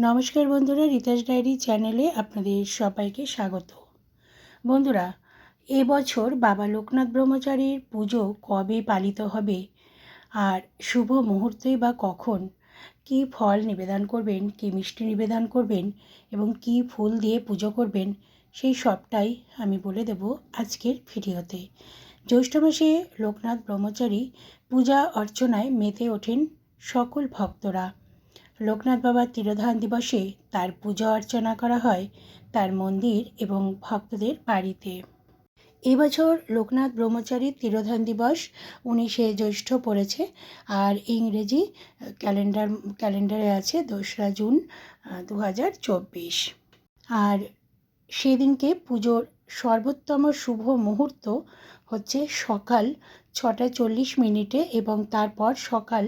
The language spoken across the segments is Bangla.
নমস্কার বন্ধুরা রিতাস ডায়েরি চ্যানেলে আপনাদের সবাইকে স্বাগত। বন্ধুরা, এবছর বাবা লোকনাথ ব্রহ্মচারীর পুজো কবে পালিত হবে? আর শুভ মুহূর্তে বা কখন? কী ফল নিবেদন করবেন, কী মিষ্টি নিবেদন করবেন এবং কী ফুল দিয়ে পুজো করবেন, সেই সবটাই আমি বলে দেব আজকের ভিডিওতে। জ্যৈষ্ঠ মাসে লোকনাথ ব্রহ্মচারী পূজা অর্চনায় মেতে ওঠেন সকল ভক্তরা। লোকনাথ বাবার তিরোধান দিবসে তার পূজা অর্চনা করা হয় তার মন্দির এবং ভক্তদের বাড়িতে। এবছর লোকনাথ ব্রহ্মচারীর তিরোধান দিবস উনিশে জ্যৈষ্ঠ পড়েছে আর ইংরেজি ক্যালেন্ডার, ক্যালেন্ডারে আছে দোসরা জুন দু হাজার চব্বিশ। আর সেদিনকে পুজোর সর্বোত্তম শুভ মুহূর্ত হচ্ছে সকাল ছটা চল্লিশ মিনিটে এবং তারপর সকাল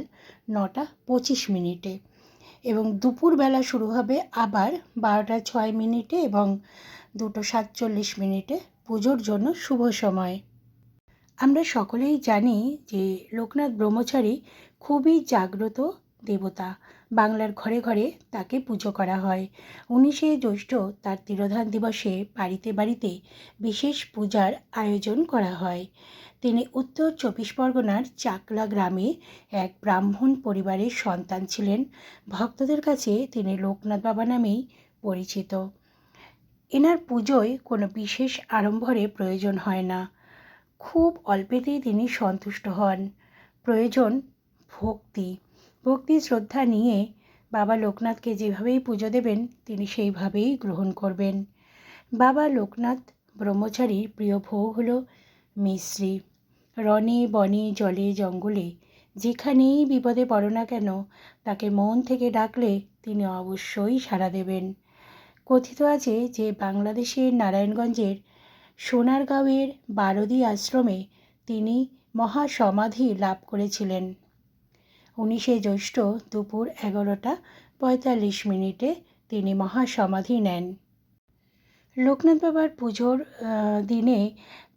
নটা পঁচিশ মিনিটে। এবং দুপুরবেলা শুরু হবে আবার বারোটা ছয় মিনিটে এবং দুটো সাতচল্লিশ মিনিটে পুজোর জন্য শুভ সময়। আমরা সকলেই জানি যে লোকনাথ ব্রহ্মচারী খুবই জাগ্রত দেবতা। বাংলার ঘরে ঘরে তাকে পুজো করা হয়। উনিশে জ্যৈষ্ঠ তার তিরোধান দিবসে বাড়িতে বাড়িতে বিশেষ পূজার আয়োজন করা হয়। তিনি উত্তর চব্বিশ পরগনার চাকলা গ্রামে এক ব্রাহ্মণ পরিবারের সন্তান ছিলেন। ভক্তদের কাছে তিনি লোকনাথ বাবা নামেই পরিচিত। এনার পুজোয় কোনো বিশেষ আড়ম্বরে প্রয়োজন হয় না। খুব অল্পেতেই তিনি সন্তুষ্ট হন। প্রয়োজন ভক্তি। ভক্তি, শ্রদ্ধা নিয়ে বাবা লোকনাথকে যেভাবেই পুজো দেবেন, তিনি সেইভাবেই গ্রহণ করবেন। বাবা লোকনাথ ব্রহ্মচারীর প্রিয় ভোগ হল মিশ্রি। রনে বনে জলে জঙ্গলে, যেখানেই বিপদে পড়ো না কেন, তাকে মন থেকে ডাকলে তিনি অবশ্যই সাড়া দেবেন। কথিত আছে যে বাংলাদেশের নারায়ণগঞ্জের সোনারগাঁওয়ের বারদি আশ্রমে তিনি মহাসমাধি লাভ করেছিলেন। উনিশে জ্যৈষ্ঠ দুপুর এগারোটা পঁয়তাল্লিশ মিনিটে তিনি মহাসমাধি নেন। লোকনাথ বাবার পুজোর দিনে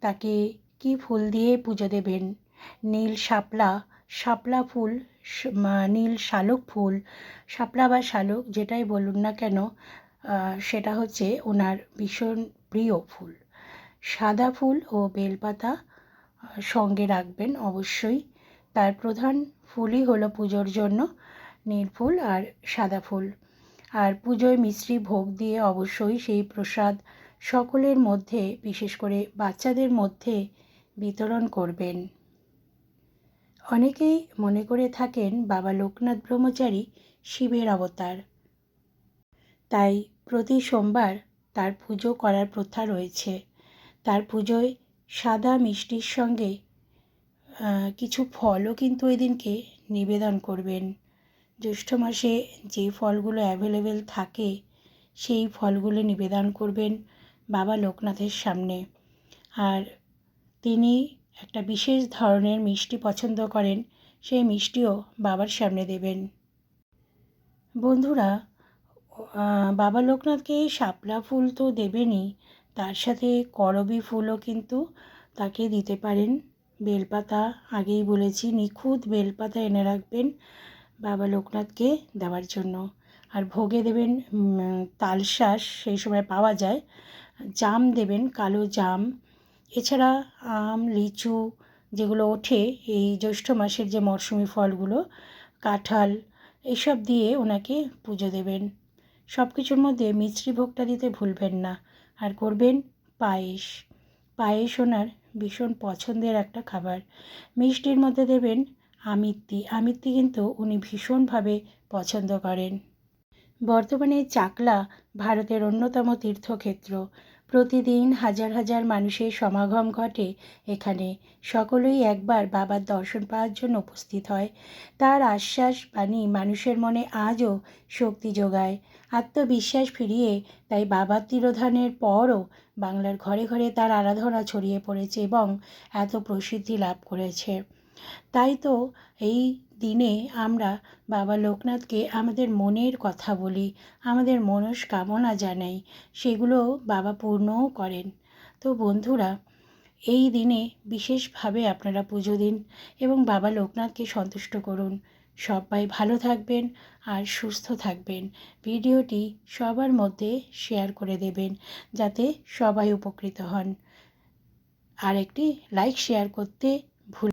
তাকে কি ফুল দিয়ে পুজো দেবেন? নীল শাপলা শাপলা ফুল নীল শালুক ফুল, শাপলা বা শালুক যেটাই বলুন না কেন সেটা হচ্ছে ওনার ভীষণ প্রিয় ফুল। সাদা ফুল ও বেলপাতা সঙ্গে রাখবেন অবশ্যই। তার প্রধান ফুলই হলো পুজোর জন্য, নীল ফুল আর সাদা ফুল। আর পুজোয় মিশ্রি ভোগ দিয়ে অবশ্যই সেই প্রসাদ সকলের মধ্যে, বিশেষ করে বাচ্চাদের মধ্যে বিতরণ করবেন। অনেকেই মনে করে থাকেন বাবা লোকনাথ ব্রহ্মচারী শিবের অবতার। তাই প্রতি সোমবার তার পুজো করার প্রথা রয়েছে। তার পুজোয় সাদা মিষ্টির সঙ্গে কিছু ফলও কিন্তু ওই দিনকে নিবেদন করবেন। জ্যৈষ্ঠ মাসে যে ফলগুলো অ্যাভেলেবেল থাকে, সেই ফলগুলো নিবেদন করবেন বাবা লোকনাথের সামনে। আর তিনি একটা বিশেষ ধরনের মিষ্টি পছন্দ করেন, সেই মিষ্টিও বাবার সামনে দেবেন। বন্ধুরা বাবা লোকনাথকে শাপলা ফুল তো দেবেনই, তার সাথে করবি ফুলও কিন্তু তাকে দিতে পারেন। বেলপাতা আগেই বলেছি, নিখুঁত বেলপাতা এনে রাখবেন বাবা লোকনাথকে দেওয়ার জন্য। আর ভোগে দেবেন তালশাঁস, সেই সময় পাওয়া যায়। জাম দেবেন, কালো জাম। এছাড়া আম, লিচু যেগুলো ওঠে, এই জ্যৈষ্ঠ মাসের যে মরশুমি ফলগুলো, কাঁঠাল, এসব দিয়ে ওনাকে পুজো দেবেন। সব কিছুর মধ্যে মিশ্রি ভোগটা দিতে ভুলবেন না। আর করবেন পায়েস। পায়েস ওনার ভীষণ পছন্দের একটা খাবার। মিষ্টির মধ্যে দেবেন আমিত্তি। আমিত্তি কিন্তু উনি ভীষণভাবে পছন্দ করেন। বর্তমানে চাকলা ভারতের অন্যতম তীর্থক্ষেত্র। প্রতিদিন হাজার হাজার মানুষের সমাগম ঘটে এখানে। সকলেই একবার বাবার দর্শন পাওয়ার জন্য উপস্থিত হয়। তার আশ্বাস বাণী মানুষের মনে আজও শক্তি যোগায়। আত্মবিশ্বাস ফিরিয়ে তাই বাবার তিরোধানের পরও বাংলার ঘরে ঘরে তার আরাধনা ছড়িয়ে পড়েছে এবং এত প্রসিদ্ধি লাভ করেছে। তাই তো এই দিনে আমরা বাবা লোকনাথকে আমাদের মনের কথা বলি, আমাদের মনস্কামনা জানাই, সেগুলো বাবা পূর্ণও করেন। তো বন্ধুরা, এই দিনে বিশেষভাবে আপনারা পুজো দিন এবং বাবা লোকনাথকে সন্তুষ্ট করুন। সবাই ভালো থাকবেন আর সুস্থ থাকবেন। ভিডিওটি সবার মধ্যে শেয়ার করে দেবেন যাতে সবাই উপকৃত হন। আর একটি লাইক, শেয়ার করতে ভুল